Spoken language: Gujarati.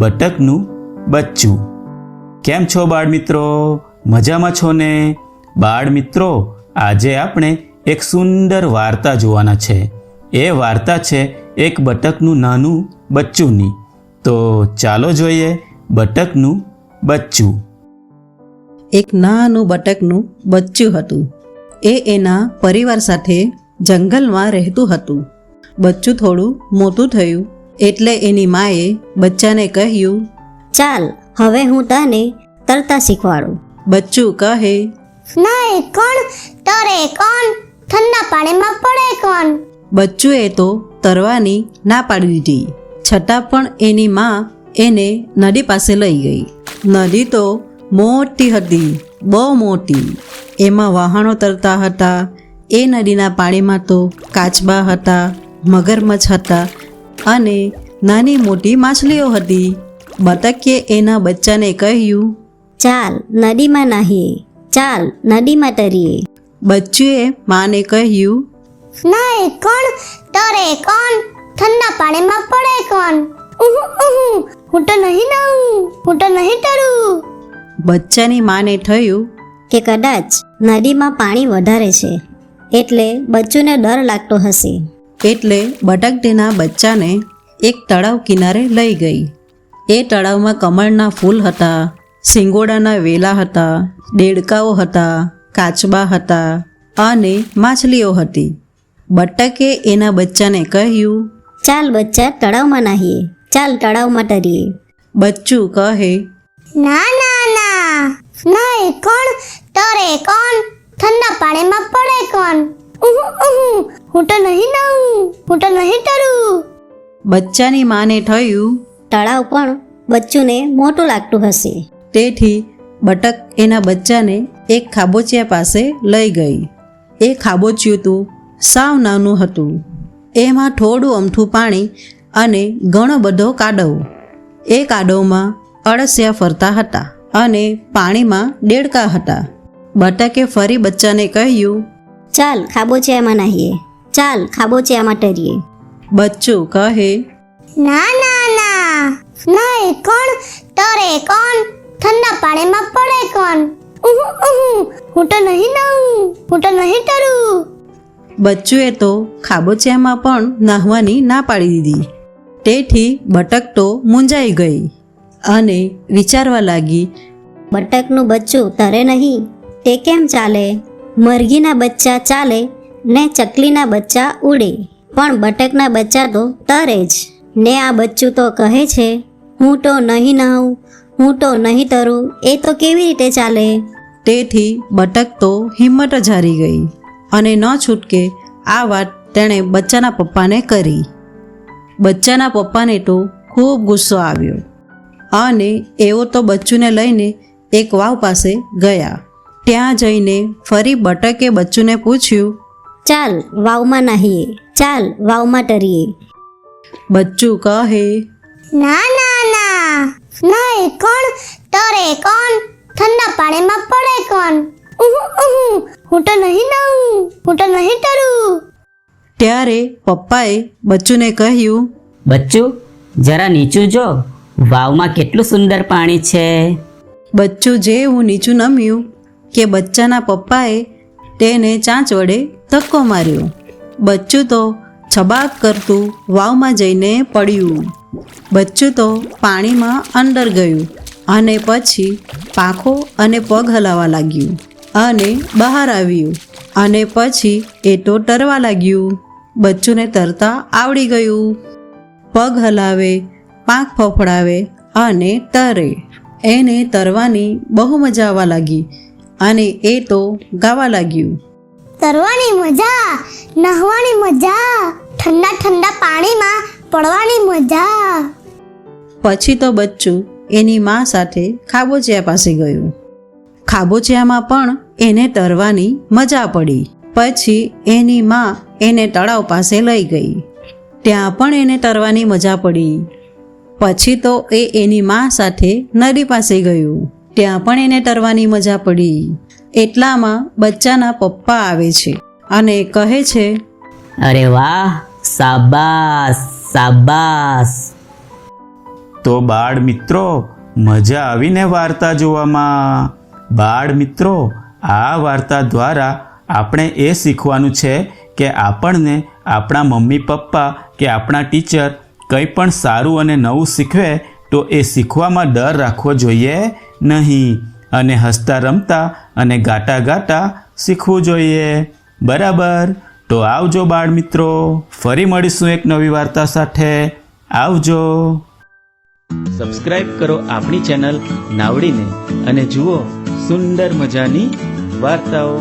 બટકનું બચ્ચું. કેમ છો બાળ મિત્રો મજામાં છો ને? બાળ મિત્રો આજે આપણે એક સુંદર વાર્તા જોવાના છે. એ વાર્તા છે એક બટકનું નાનું બચ્ચુંની. તો ચાલો જોઈએ બટકનું બચ્ચું. એક નાનું બટકનું બચ્ચું હતું. એ એના પરિવાર સાથે જંગલમાં રહેતું હતું. બચ્ચું થોડું મોટું થયું. એટલે એની માએ બચ્ચાને કહ્યું ચાલ હવે હું તને તરતા શીખવાડું. બચ્ચું કહે નહીં કોણ? તરે કોણ? ઠંડા પાણીમાં પડે કોણ? બચ્ચુએ તો તરવાની ના પાડી દીધી. છતાં પણ એની મા એને નદી પાસે લઈ ગઈ. નદી તો મોટી હતી બહુ મોટી. એમાં વાહનો તરતા હતા. એ નદીના પાણીમાં તો કાચબા હતા મગરમચ્છ હતા અને નાની મોટી માછલીઓ હતી. બતકે એના બચ્ચાને કહ્યું ચાલ નદીમાં નાહીએ ચાલ નદીમાં તરીએ. બચ્ચુએ માને કહ્યું નાય કોણ? તરે કોણ? ઠંડા પાણીમાં પડે કોણ? હું તો નહીં નાહું હું તો નહીં તરું. બચ્ચાની માને થયું કે કદાચ નદીમાં પાણી વધારે છે એટલે બચ્ચુને ડર લાગતો હશે. એટલે બટક તેના બચ્ચાને એક તળાવ કિનારે લઈ ગઈ. એ તળાવમાં કમળના ફૂલ હતા સિંગોડાના વેલા હતા દેડકાઓ હતા કાચબા હતા અને માછલીઓ હતી. બટકે એના બચ્ચાને કહ્યું ચાલ બચ્ચા તળાવમાં નાહીએ. ચાલ તળાવમાં તરીએ બચ્ચું કહે ના ના ના. નહીં કોણ? તરે કોણ? ઠંડા પાણીમાં પડે કોણ? હું તો નહીં નાહું. હું તો નહીં તરું. બચ્ચાની માને થયું. તળાવ પણ બચ્ચુને મોટું લાગતું હશે. તેથી બટક એના બચ્ચાને એક ખાબોચિયા પાસે લઈ ગઈ. એ ખાબોચિયું તો. સાવ નાનું હતું. એમાં થોડું અમથું પાણી અને ઘણો બધો કાદવ એ કાદવમાં અળસિયા ફરતા હતા અને પાણીમાં દેડકા હતા. બટકે ફરી બચ્ચાને કહ્યું ચાલ ખાબોચિયામાં નાહીએ. ચાલ ખાબોચિયામાં ટરીએ. બચ્ચું કહે ના ના ના. નહીં કોણ? તરે કોણ? ઠંડા પાણીમાં પડે કોણ? ઉહુ, ઉહુ, હું તો નહીં નાહું. હું તો નહીં તરું બચ્ચુએ તો ખાબોચિયામાં પણ નાહવાની ના પાડી દીધી. તેથી બટક તો મૂંઝાઈ ગઈ અને વિચારવા લાગી બટકનું બચ્ચું તરે નહીં. તે કેમ ચાલે? મરઘીના બચ્ચા ચાલે ને ચકલીના બચ્ચા ઉડે. પણ બટકના બચ્ચા તો તરે જ. ને આ બચ્ચું તો કહે છે, હું તો નહીં નહું હું તો નહીં તરું, એ તો કેવી રીતે ચાલે? તેથી બટક તો હિંમત જ હારી ગઈ અને ન છૂટકે આ વાત તેણે બચ્ચાના પપ્પાને કરી. બચ્ચાના પપ્પાને તો ખૂબ ગુસ્સો આવ્યો અને એવો તો બચ્ચુને લઈને એક વાવ પાસે ગયા. ત્યાં જઈને ફરી બટકે બચ્ચુને પૂછ્યું ચાલ વાવમાં નાહીએ ચાલ વાવમાં તરીએ બચ્ચું કહે ના ના ના નહીં કોણ? તરે કોણ? ઠંડા પાણીમાં પડે કોણ? હું તો નહીં નાઉં હું તો નહીં તરું ત્યારે પપ્પાએ બચ્ચુને કહ્યું બચ્ચું જરા નીચું જો વાવમાં કેટલું સુંદર પાણી છે? બચ્ચું જેવું નીચું નમ્યું કે બચ્ચાના પપ્પાએ તેને ચાંચ વડે ધક્કો માર્યો. બચ્ચું તો છબાક કરતું વાવમાં જઈને પડ્યું. બચ્ચું તો પાણીમાં અંદર ગયું અને પછી પાંખો અને પગ હલાવા લાગ્યું અને બહાર આવ્યું અને પછી એ તો તરવા લાગ્યું. બચ્ચુને તરતા આવડી ગયું. પગ હલાવે, પાંખ ફફડાવે અને તરે. એને તરવાની બહુ મજા આવવા લાગી. અને એ તો ગાવા લાગ્યું. તરવાની મજા નહવાની મજા ઠંડા ઠંડા પાણીમાં પડવાની મજા. પછી તો બચ્ચું એની મા સાથે ખાબોચિયા પાસે ગયું. ખાબોચિયામાં પણ એને તરવાની મજા પડી. પછી એની મા એને તળાવ પાસે લઈ ગઈ. ત્યાં પણ એને તરવાની મજા પડી. પછી તો એ એની મા સાથે નદી પાસે ગયું. ત્યાં પણ એને તરવાની મજા પડી. એટલામાં બચ્ચાના પપ્પા આવે છે અને કહે છે અરે વાહ સાબાસ સાબાસ. તો બાળ મિત્રો મજા આવીને વાર્તા જોવામાં. બાળ મિત્રો આ વાર્તા દ્વારા આપણે એ શીખવાનું છે કે આપણને આપણા મમ્મી પપ્પા કે આપણા ટીચર કંઈ પણ સારું અને નવું શીખવે તો એ શીખવામાં ડર રાખવો જોઈએ નહીં અને હસતા રમતા અને ગાતા ગાતા શીખવું જોઈએ. બરાબર? તો આવજો બાળ મિત્રો ફરી મળીશું એક નવી વાર્તા સાથે. આવજો. સબસ્ક્રાઇબ કરો આપણી ચેનલ નાવડીને અને જુઓ સુંદર મજાની વાર્તાઓ.